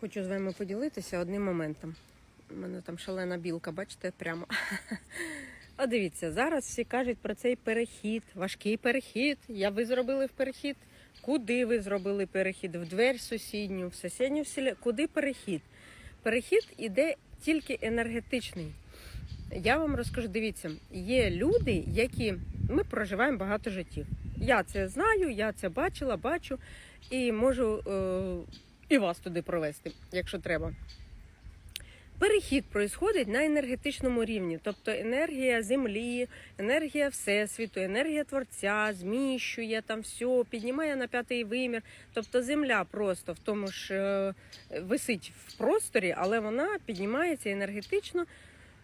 Хочу з вами поділитися одним моментом. У мене там шалена білка, бачите, прямо. А дивіться, зараз всі кажуть про цей перехід, важкий перехід. Я ви зробили в перехід. Куди ви зробили перехід? В двері сусідню, в сусідню селі. Куди перехід? Перехід іде тільки енергетичний. Я вам розкажу, дивіться, є люди, які ми проживаємо багато життів. Я це знаю, я це бачила, бачу і можу е, і вас туди провести, якщо треба. Перехід проходить на енергетичному рівні, тобто енергія землі, енергія всесвіту, енергія творця зміщує там все, піднімає на п'ятий вимір. Тобто земля просто в тому ж е, висить в просторі, але вона піднімається енергетично.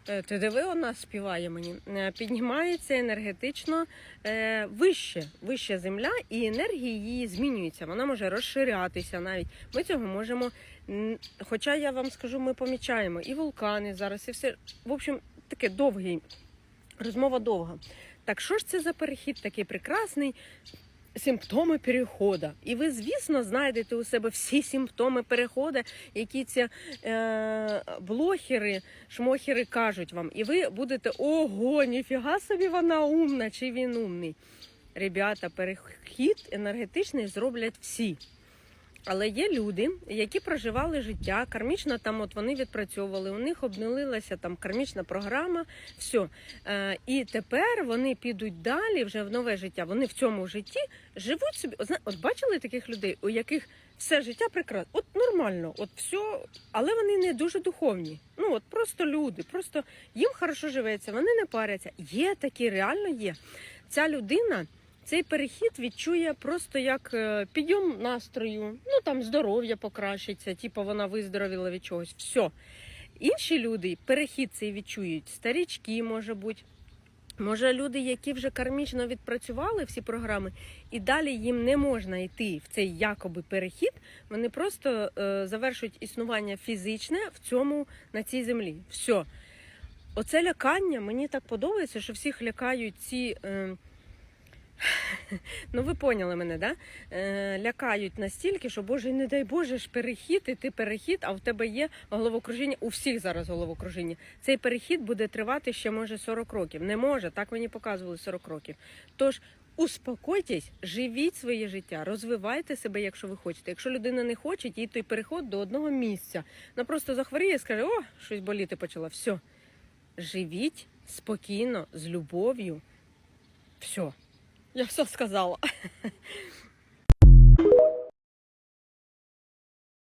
Е, Ти диви, вона співає мені. Е, Піднімається енергетично е, вище, вища земля, і енергія її змінюється. Вона може розширятися навіть. Ми цього можемо. Хоча я вам скажу, ми помічаємо і вулкани зараз, і все. В общем, таке довгий, розмова довга. Так що ж це за перехід такий прекрасний? Симптоми переходу. І ви, звісно, знайдете у себе всі симптоми переходу, які ці е, блохери, шмохери кажуть вам. І ви будете ого, ніфіга собі вона умна, чи він умний. Ребята, перехід енергетичний зроблять всі. Але є люди, які проживали життя, кармічно там от вони відпрацьовували, у них обнулилася там кармічна програма, все. Е, і тепер вони підуть далі вже в нове життя. Вони в цьому житті живуть собі. От, бачили таких людей, у яких все життя прекрасно, от нормально, от все, але вони не дуже духовні. Ну от просто люди, просто їм хорошо живеться, вони не паряться. Є такі, реально є. Ця людина. Цей перехід відчує просто як е, підйом настрою, ну там здоров'я покращиться, типу вона виздоровіла від чогось. Все. Інші люди перехід цей відчують. Старічки, може бути. Може, люди, які вже кармічно відпрацювали всі програми, і далі їм не можна йти в цей якоби перехід, вони просто е, завершують існування фізичне в цьому на цій землі. Все. Оце лякання мені так подобається, що всіх лякають ці. Е, Ну, ви поняли мене, да? Е, лякають настільки, що Боже, не дай Боже ж перехід, і ти перехід, а в тебе є головокружіння. У всіх зараз головокружіння. Цей перехід буде тривати ще може 40 років. Не може, так мені показували 40 років. Тож успокойтесь, живіть своє життя, розвивайте себе, якщо ви хочете. Якщо людина не хоче, їй той переход до одного місця. Вона просто захворіє і скаже, о, щось боліти почало. Все. Живіть спокійно, з любов'ю. Все. Я все сказала.